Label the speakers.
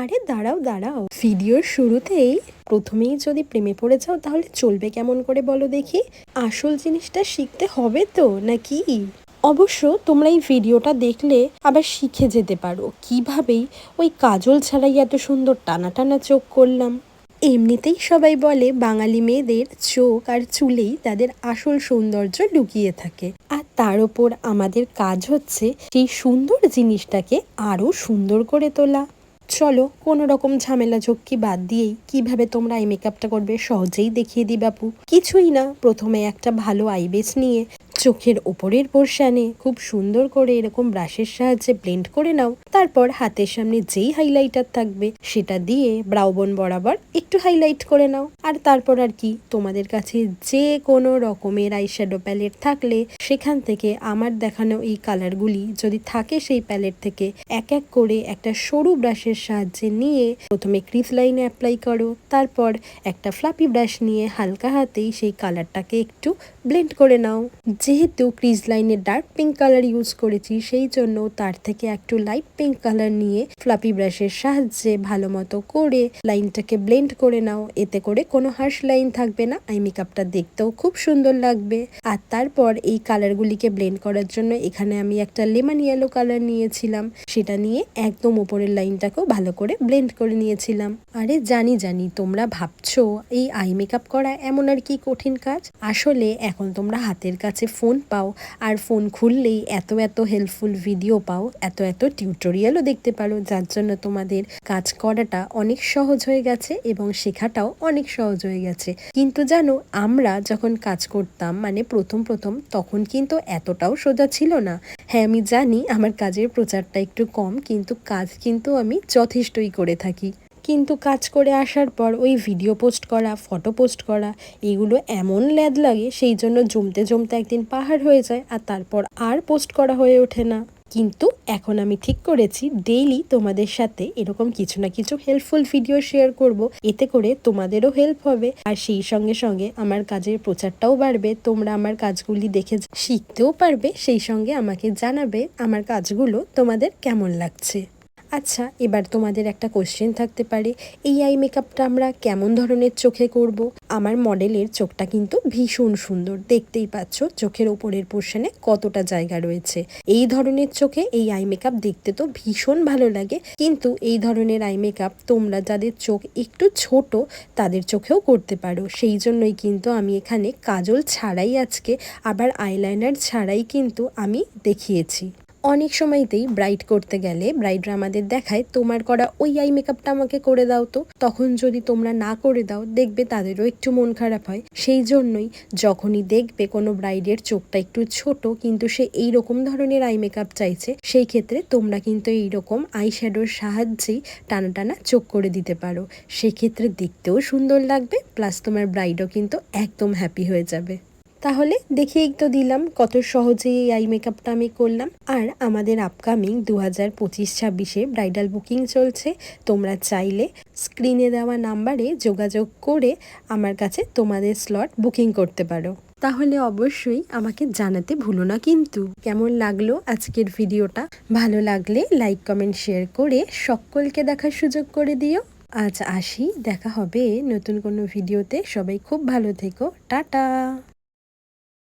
Speaker 1: আরে দাঁড়াও দাঁড়াও। ভিডিওর শুরুতেই প্রথমেই যদি প্রেমে পড়ে যাও, তাহলে চলবে কেমন করে বলো দেখি? আসল জিনিসটা শিখতে হবে তো, নাকি? অবশ্য তোমরা এই ভিডিওটা দেখলে আবার শিখে যেতে পারো। কিভাবেই ওই কাজল ছাড়াই এত সুন্দর টানা টানা চোখ করলাম। এমনিতেই সবাই বলে, বাঙালি মেয়েদের চোখ আর চুলেই তাদের আসল সৌন্দর্য লুকিয়ে থাকে। আর তার ওপর আমাদের কাজ হচ্ছে সেই সুন্দর জিনিসটাকে আরও সুন্দর করে তোলা। চলো কোনো রকম ঝামেলা ঝক্কি বাদ দিয়েই কীভাবে তোমরা এই মেকআপটা করবে সহজেই দেখিয়ে দিই বাপু কিছুই না, প্রথমে একটা ভালো আইবেস নিয়ে চোখের ওপরের পোর্শানে খুব সুন্দর করে এরকম ব্রাশের সাহায্যে ব্লেন্ড করে নাও। তারপর হাতের সামনে যেই হাইলাইটার থাকবে সেটা দিয়ে ব্রাউবন বরাবর একটু হাইলাইট করে নাও। আর তারপর আর কি তোমাদের কাছে যে কোনো রকমের আইশ্যাডো প্যালেট থাকলে সেখান থেকে আমার দেখানো এই কালারগুলি যদি থাকে সেই প্যালেট থেকে এক এক করে একটা সরু ব্রাশের সাহায্যে নিয়ে প্রথমে ক্রিস লাইনে অ্যাপ্লাই করো, তারপর একটা ফ্লাপি ব্রাশ নিয়ে হালকা হাতেই সেই কালারটাকে একটু ব্লেন্ড করে নাও। যেহেতু ক্রিজ লাইনে ডার্ক পিঙ্ক কালার ইউজ করেছি, সেই জন্য তার থেকে একটু লাইট পিঙ্ক কালার নিয়ে ফ্লাপি ব্রাশের সাহায্যে ভালো মতো করে লাইনটাকে ব্লেন্ড করে নাও। এতে করে কোনো হার্শ লাইন থাকবে না, আই মেকআপটা দেখতেও খুব সুন্দর লাগবে। আর তারপর এই কালারগুলিকে ব্লেন্ড করার জন্য এখানে আমি একটা লেমন ইয়েলো কালার নিয়েছিলাম। সেটা নিয়ে একদম উপরের লাইনটাকেও ভালো করে ব্লেন্ড করে নিয়েছিলাম। আরে জানি জানি, তোমরা ভাবছ এই আই মেকআপ করা এমন আর কি কঠিন কাজ? আসলে এখন তোমরা হাতের কাছে ফোন পাও। আর ফোন খুললেই এত এত হেল্পফুল ভিডিও পাও, এত এত টিউটোরিয়ালও দেখতে পারো। যার জন্য তোমাদের কাজ করাটা অনেক সহজ হয়ে গেছে এবং শেখাটাও অনেক সহজ হয়ে গেছে। কিন্তু জানো, আমরা যখন কাজ করতাম মানে প্রথম প্রথম, তখন কিন্তু এতটাও সোজা ছিল না। হ্যাঁ আমি জানি আমার কাজের প্রচারটা একটু কম, কিন্তু কাজ কিন্তু আমি যথেষ্টই করে থাকি। কিন্তু কাজ করে আসার পর ওই ভিডিও পোস্ট করা ফটো পোস্ট করা, এগুলো এমন ল্যাদ লাগে, সেই জন্য জমতে জমতে একদিন পাহাড় হয়ে যায় আর তারপর আর পোস্ট করা হয়ে ওঠে না। কিন্তু এখন আমি ঠিক করেছি ডেইলি তোমাদের সাথে এরকম কিছু না কিছু হেল্পফুল ভিডিও শেয়ার করব। এতে করে তোমাদেরও হেল্প হবে। আর সেই সঙ্গে সঙ্গে আমার কাজের প্রচারটাও বাড়বে। তোমরা আমার কাজগুলি দেখে শিখতেও পারবে। সেই সঙ্গে আমাকে জানাবে আমার কাজগুলো তোমাদের কেমন লাগছে। আচ্ছা এবার তোমাদের একটা কোশ্চেন থাকতে পারে। এই আই মেকআপটা আমরা কেমন ধরনের চোখে করব? আমার মডেলের চোখটা কিন্তু ভীষণ সুন্দর। দেখতেই পাচ্ছ, চোখের ওপরের পোর্শনে কতটা জায়গা রয়েছে। এই ধরনের চোখে এই আই মেকআপ দেখতে তো ভীষণ ভালো লাগে। কিন্তু এই ধরনের আই মেকআপ তোমরা যাদের চোখ একটু ছোট, তাদের চোখেও করতে পারো। সেই জন্যই কিন্তু আমি এখানে কাজল ছাড়াই আজকে, আবার আইলাইনার ছাড়াই কিন্তু আমি দেখিয়েছি। অনেক সময়তেই ব্রাইট করতে গেলে ব্রাইডরা আমাদের দেখায়, তোমার করা ওই আই মেকআপটা আমাকে করে দাও তো। তখন যদি তোমরা না করে দাও, দেখবে তাদেরও একটু মন খারাপ হয়। সেই জন্যই যখনই দেখবে কোনো ব্রাইডের চোখটা একটু ছোট, কিন্তু সে এই রকম ধরনের আই মেকআপ চাইছে, সেই ক্ষেত্রে তোমরা কিন্তু এইরকম আই শ্যাডোর সাহায্যেই টানা টানা চোখ করে দিতে পারো। সেক্ষেত্রে দেখতেও সুন্দর লাগবে প্লাস তোমার ব্রাইডও কিন্তু একদম হ্যাপি হয়ে যাবে। তাহলে দেখিয়েই তো দিলাম কত সহজে এই আই মেকআপটা আমি করলাম। আর আমাদের আপকামিং দু হাজার পঁচিশ ছাব্বিশে ব্রাইডাল বুকিং চলছে। তোমরা চাইলে স্ক্রিনে দেওয়া নাম্বারে যোগাযোগ করে আমার কাছে তোমাদের স্লট বুকিং করতে পারো। তাহলে অবশ্যই আমাকে জানাতে ভুলো না কিন্তু। কেমন লাগল আজকের ভিডিওটা? ভালো লাগলে লাইক কমেন্ট শেয়ার করে সকলকে দেখার সুযোগ করে দিও। আজ আসি, দেখা হবে নতুন কোনো ভিডিওতে। সবাই খুব ভালো থেকো। টাটা!